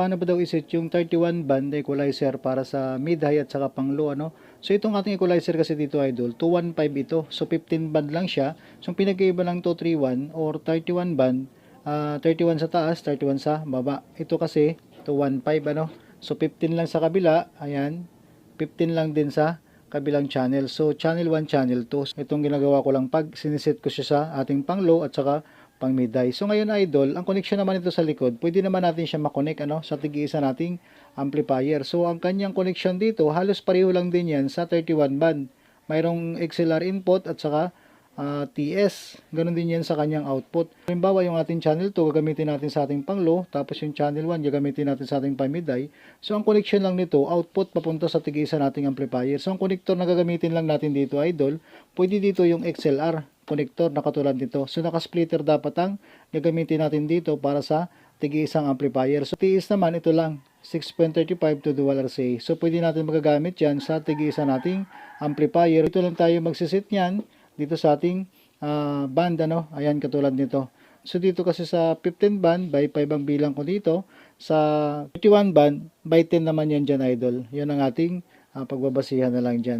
paano ba daw iset yung 31 band equalizer para sa mid-high at saka pang low ano. So itong ating equalizer kasi dito idol, 215 ito. So 15 band lang siya. So pinag-iiba ng 231 or 31 band, ah, 31 sa taas, 31 sa baba. Ito kasi 215 ano. So 15 lang sa kabila, ayan. 15 lang din sa kabilang channel. So channel 1, channel 2. Itong ginagawa ko lang pag siniset ko siya sa ating pang low at saka pang mid-high. So ngayon idol, ang connection naman ito sa likod, pwede naman natin siya makonect ano, sa tig-isa nating amplifier. So ang kanyang connection dito, halos pareho lang din yan sa 31 band. Mayroong XLR input at saka ah, TS. Ganon din yan sa kanyang output. Halimbawa yung ating channel 2, gagamitin natin sa ating pang low, tapos yung channel 1, gagamitin natin sa ating pang mid-high. So ang connection lang nito, output papunta sa tig-isa nating amplifier. So ang connector na gagamitin lang natin dito idol, pwede dito yung XLR connector na katulad nito. So naka-splitter dapat ang gagamitin natin dito para sa tig-isang amplifier. So TS naman ito lang 6.35 to dual RCA. So pwede natin magagamit yan sa tig-isa nating amplifier. Ito lang tayo magsisit niyan dito sa ating ah, band ano. Ayan katulad nito. So dito kasi sa 15 band by 5 ang bilang ko dito. Sa 31 band by 10 naman yan dyan idol. Yan ang ating ah, pagbabasihan na lang dyan.